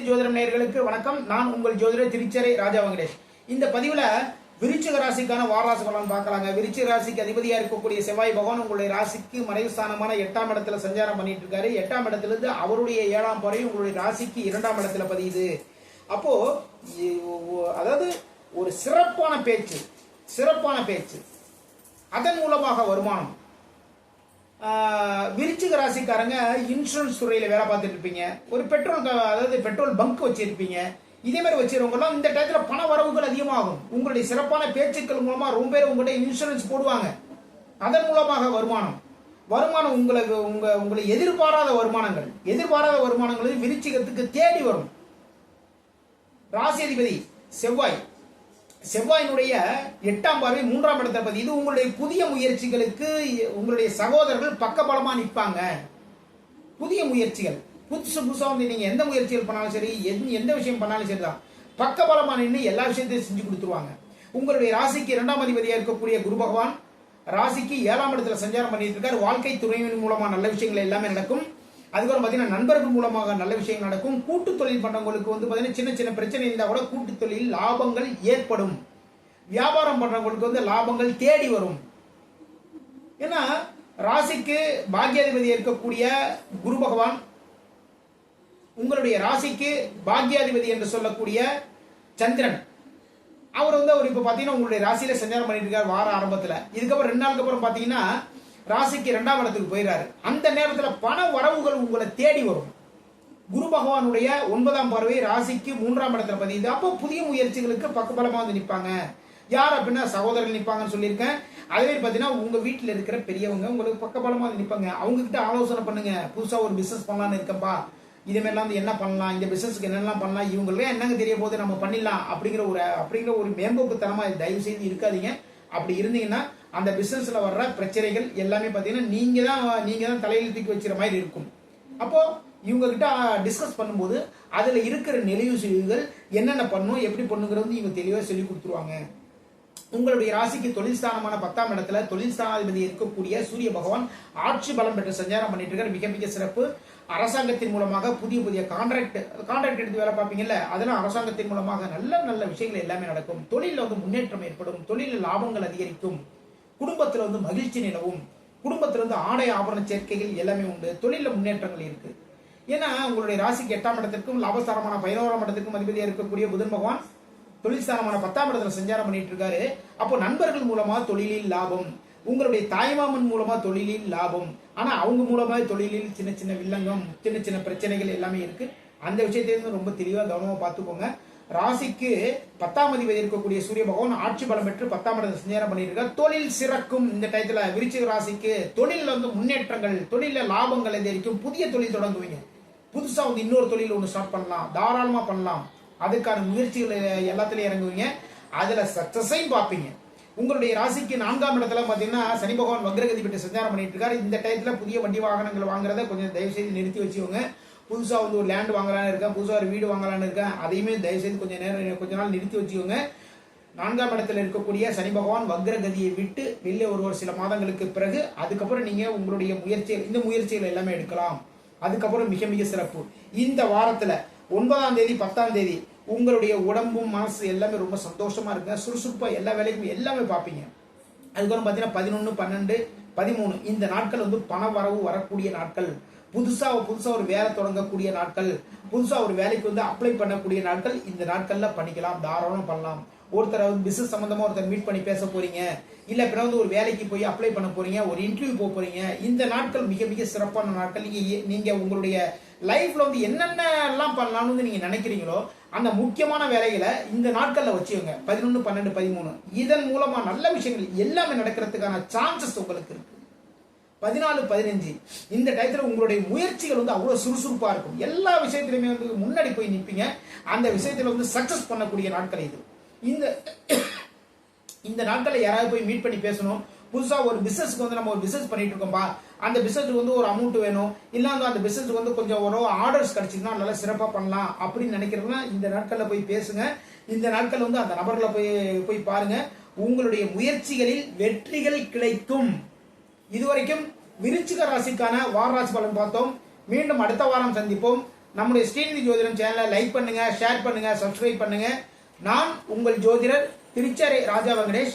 ஜோதிடம் நேர்களுக்கு வணக்கம். நான் உங்கள் ஜோதிடர் திருச்சரை ராஜா வெங்கடேஷ். இந்த பதிவில் விருச்சிக ராசிக்கான வாராசு பலன் பார்க்கலாங்க. விருச்சிக ராசிக்கு அதிபதியாக இருக்கக்கூடிய செவ்வாய் பகவான் உங்களுடைய ராசிக்கு மறைவு ஸ்தானமான எட்டாம் இடத்துல சஞ்சாரம் பண்ணிட்டு இருக்காரு. எட்டாம் இடத்துல இருந்து அவருடைய ஏழாம் பறை உங்களுடைய ராசிக்கு இரண்டாம் இடத்துல பதியுது. அப்போ அதாவது ஒரு சிறப்பான பேச்சு சிறப்பான பேச்சு. அதன் மூலமாக வருமானம் விருச்சிக ராசிக்காரங்க இன்சூரன்ஸ் துறையில வேலை பார்த்துட்டு இருப்பீங்க. ஒரு பெட்ரோல் அதாவது பெட்ரோல் பங்க் வச்சிருப்பீங்க. இதே மாதிரி வச்சிருக்கவங்கலாம் இந்த டயத்துல பண வரவுகள் அதிகமாகும். உங்களுடைய சிறப்பான பேச்சுக்கள் மூலமா ரொம்ப பேர் உங்கள்கிட்ட இன்சூரன்ஸ் போடுவாங்க. அதன் மூலமாக வருமானம். வருமானம் உங்களுக்கு உங்க உங்களை எதிர்பாராத வருமானங்கள். எதிர்பாராத வருமானங்கள் விருச்சிகத்துக்கு தேடி வரும். ராசி அதிபதி செவ்வாய். செவ்வாயினுடைய எட்டாம் பார்வை மூன்றாம் இடத்தை பத்தி இது உங்களுடைய புதிய முயற்சிகளுக்கு உங்களுடைய சகோதரர்கள் பக்கபலமா நிற்பாங்க. புதிய முயற்சிகள். புதுசு புதுசா வந்து நீங்க எந்த முயற்சிகள் பண்ணாலும் சரி எந்த- எந்த விஷயம் பண்ணாலும் சரிதான் பக்கபலமா நின்று எல்லா விஷயத்தையும் செஞ்சு கொடுத்துருவாங்க. உங்களுடைய ராசிக்கு இரண்டாம் அதிபதியா இருக்கக்கூடிய குரு பகவான் ராசிக்கு ஏழாம் இடத்துல சஞ்சாரம் பண்ணிட்டு இருக்காரு. வாழ்க்கை துறையின் மூலமா நல்ல விஷயங்கள் எல்லாமே நடக்கும். அதுக்கப்புறம் பார்த்தீங்கன்னா நண்பர்கள் மூலமாக நல்ல விஷயங்கள் நடக்கும். கூட்டு தொழில் பண்ணவங்களுக்கு வந்து பார்த்தீங்கன்னா சின்ன சின்ன பிரச்சனை இருந்தால் கூட கூட்டு தொழில் லாபங்கள் ஏற்படும். வியாபாரம் பண்ணுறவங்களுக்கு வந்து லாபங்கள் தேடி வரும். ஏன்னா ராசிக்கு பாக்யாதிபதி இருக்கக்கூடிய குரு பகவான் உங்களுடைய ராசிக்கு பாக்யாதிபதி என்று சொல்லக்கூடிய சந்திரன். அவர் வந்து அவர் இப்போ பார்த்தீங்கன்னா உங்களுடைய ராசியில சஞ்சாரம் பண்ணிட்டு இருக்கார் வார ஆரம்பத்தில். இதுக்கப்புறம் ரெண்டு நாளுக்கு அப்புறம் பார்த்தீங்கன்னா ராசிக்கு ரெண்டாம் இடத்துக்கு போயிடுறாரு அந்த நேரத்தில் பண வரவுகள் உங்களை தேடி வரும். குரு பகவானுடைய ஒன்பதாம் பார்வை ராசிக்கு மூன்றாம் இடத்துல பதியுது. அப்போ புதிய முயற்சிகளுக்கு பக்கபலமாக வந்து நிற்பாங்க யார் அப்படின்னா சகோதரர்கள் நிற்பாங்கன்னு சொல்லியிருக்கேன். அதே மாதிரி பார்த்தீங்கன்னா உங்கள் வீட்டில் இருக்கிற பெரியவங்க உங்களுக்கு பக்கபலமாக வந்து நிற்பாங்க அவங்கக்கிட்ட ஆலோசனை பண்ணுங்க. புதுசாக ஒரு பிஸ்னஸ் பண்ணலாம்னு இருக்கப்பா இதுமாரிலாம் வந்து என்ன பண்ணலாம்? இந்த பிஸ்னஸ்க்கு என்னெல்லாம் பண்ணலாம்? இவங்களுக்கு என்னங்க தெரிய போது நம்ம பண்ணிடலாம் அப்படிங்கிற ஒரு அப்படிங்கிற ஒரு மேம்போக்குத்தனமாக தயவு செய்து இருக்காதீங்க. அப்படி இருந்தீங்கன்னா அந்த பிசினஸ்ல வர்ற பிரச்சனைகள் எல்லாமே பார்த்தீங்கன்னா நீங்க தான் நீங்க தான் தலையில் தூக்கி வச்சுற மாதிரி இருக்கும். அப்போ இவங்க கிட்ட டிஸ்கஸ் பண்ணும்போது அதுல இருக்கிற நிலையுசிகள் என்னென்ன பண்ணும் எப்படி பண்ணுங்கிறது இவங்க தெளிவாக சொல்லி கொடுத்துருவாங்க. உங்களுடைய ராசிக்கு தொழில் ஸ்தானமான பத்தாம் இடத்துல தொழில் ஸ்தானாதிபதி இருக்கக்கூடிய சூரிய பகவான் ஆட்சி பலம் பெற்று சஞ்சாரம் பண்ணிட்டு இருக்கார். மிக மிக சிறப்பு. அரசாங்கத்தின் மூலமாக புதிய புதிய கான்ட்ராக்ட் கான்ட்ராக்ட் எடுத்து வேலை பார்ப்பீங்கல்ல அதெல்லாம் அரசாங்கத்தின் மூலமாக நல்ல நல்ல விஷயங்கள் எல்லாமே நடக்கும். தொழிலில் வந்து முன்னேற்றம் ஏற்படும். தொழிலில் லாபங்கள் அதிகரிக்கும். குடும்பத்தில் வந்து மகிழ்ச்சி நிலவும். குடும்பத்தில் வந்து ஆடை ஆபரண சேர்க்கைகள் எல்லாமே உண்டு. தொழிலில் முன்னேற்றங்கள் இருக்கு. ஏன்னா உங்களுடைய ராசிக்கு எட்டாம் இடத்திற்கும் லாபஸ்தாரமான பதினோராம் இடத்திற்கும் அதிபதியாக இருக்கக்கூடிய புதன் பகவான் தொழில் ஸ்தானமான பத்தாம் இடத்துல சஞ்சாரம் பண்ணிட்டு இருக்காரு அப்போ நண்பர்கள் மூலமா தொழிலில் லாபம். உங்களுடைய தாய்மாமன் மூலமா தொழிலில் லாபம். ஆனா அவங்க மூலமா தொழிலில் சின்ன சின்ன வில்லங்கம் சின்ன சின்ன பிரச்சனைகள் எல்லாமே இருக்கு. அந்த விஷயத்தையும் ரொம்ப தெளிவா கவனமா பார்த்துக்கோங்க. ராசிக்கு பத்தாம் அதிபதி இருக்கக்கூடிய சூரிய பகவான் ஆட்சி பலம் பெற்று பத்தாம் இடத்துல சஞ்சாரம் பண்ணிட்டு தொழில் சிறக்கும். இந்த டயத்துல விருச்சிக ராசிக்கு தொழில்ல வந்து முன்னேற்றங்கள் தொழில லாபங்கள் அதிகரிக்கும் புதிய தொழில் தொடங்குவீங்க. புதுசா வந்து இன்னொரு தொழில் ஒன்று ஸ்டார்ட் பண்ணலாம். தாராளமா பண்ணலாம். அதுக்கான முயற்சிகள் எல்லாத்துலயும் இறங்குவீங்க. அதில் சக்ஸஸையும் பார்ப்பீங்க. உங்களுடைய ராசிக்கு நான்காம் இடத்துல பார்த்தீங்கன்னா சனி பகவான் வக்ரகதி பெற்று சஞ்சாரம் பண்ணிட்டு இருக்காரு. இந்த டயத்தில் புதிய வண்டி வாகனங்கள் வாங்குறத கொஞ்சம் தயவு செய்து நிறுத்தி வச்சுக்கோங்க. புதுசாக வந்து ஒரு லேண்ட் வாங்கலாம்னு இருக்கேன். புதுசாக ஒரு வீடு வாங்கலாம்னு இருக்கேன். அதையுமே தயவு செய்து கொஞ்சம் நேரம் கொஞ்ச நாள் நிறுத்தி வச்சுக்கோங்க. நான்காம் இடத்துல இருக்கக்கூடிய சனி பகவான் வக்ரகதியை விட்டு வெளியே ஒரு ஒரு சில மாதங்களுக்கு பிறகு அதுக்கப்புறம் நீங்கள் உங்களுடைய முயற்சிகள் இந்த முயற்சிகள் எல்லாமே எடுக்கலாம். அதுக்கப்புறம் மிக மிக சிறப்பு. இந்த வாரத்தில் ஒன்பதாம் தேதி பத்தாம் தேதி உங்களுடைய உடம்பும் மனசு எல்லாமே ரொம்ப சந்தோஷமா இருக்குங்க. சுறுசுறுப்பா எல்லா வேலைக்கும் எல்லாமே பார்ப்பீங்க. அதுக்கப்புறம் பார்த்தீங்கன்னா பதினொன்று பன்னெண்டு பதிமூணு. இந்த நாட்கள் வந்து பண வரவு வரக்கூடிய நாட்கள். புதுசாக புதுசாக ஒரு வேலை தொடங்கக்கூடிய நாட்கள். புதுசாக ஒரு வேலைக்கு வந்து அப்ளை பண்ணக்கூடிய நாட்கள். இந்த நாட்களில் பண்ணிக்கலாம் தாராளம் பண்ணலாம். ஒருத்தர் வந்து பிசினஸ் சம்மந்தமாக ஒருத்தர் மீட் பண்ணி பேச போறீங்க. இல்லை பிறகு வந்து ஒரு வேலைக்கு போய் அப்ளை பண்ண போறீங்க. ஒரு இன்டர்வியூ போக போறீங்க. இந்த நாட்கள் மிக மிக சிறப்பான நாட்கள். நீங்கள் நீங்கள் உங்களுடைய லைஃப்பில் வந்து என்னென்ன எல்லாம் பண்ணலாம்னு வந்து நீங்கள் நினைக்கிறீங்களோ அந்த முக்கியமான வேலைகளை இந்த நாட்களில் வச்சுக்கோங்க. பதினொன்று பன்னெண்டு பதிமூணு. இதன் மூலமா நல்ல விஷயங்கள் எல்லாமே நடக்கிறதுக்கான சான்சஸ் உங்களுக்கு இருக்கு. பதினாலு பதினஞ்சு. இந்த டயத்தில் உங்களுடைய முயற்சிகள் வந்து அவ்வளோ சுறுசுறுப்பாக இருக்கும். எல்லா விஷயத்திலுமே வந்து முன்னாடி போய் நிற்பீங்க அந்த விஷயத்தில் வந்து சக்ஸஸ் பண்ணக்கூடிய நாட்கள் இது. இந்த இந்த நாட்களில் யாராவது போய் மீட் பண்ணி பேசணும். புதுசாக ஒரு பிஸ்னஸ்க்கு வந்து நம்ம ஒரு பிஸ்னஸ் பண்ணிட்டு இருக்கோம்பா. அந்த பிஸ்னஸ்க்கு வந்து ஒரு அமௌண்ட் வேணும். இல்லை வந்து அந்த பிஸ்னஸ்க்கு வந்து கொஞ்சம் ஒரு ஆர்டர்ஸ் கிடைச்சிதுன்னா நல்லா சிறப்பாக பண்ணலாம் அப்படின்னு நினைக்கிறவங்க இந்த நாட்களில் போய் பேசுங்க. இந்த நாட்கள் வந்து அந்த நபர்களை போய் போய் பாருங்க. உங்களுடைய முயற்சிகளில் வெற்றிகள் கிடைக்கும். இதுவரைக்கும் விருச்சிக ராசிக்கான வார ராசி பலன் பார்த்தோம். மீண்டும் அடுத்த வாரம் சந்திப்போம். நம்முடைய ஸ்ரீநிதி ஜோதிடம் சேனலை லைக் பண்ணுங்க ஷேர் பண்ணுங்க சப்ஸ்கிரைப் பண்ணுங்க. நான் உங்கள் ஜோதிடர் திருச்சரை ராஜா வெங்கடேஷ்.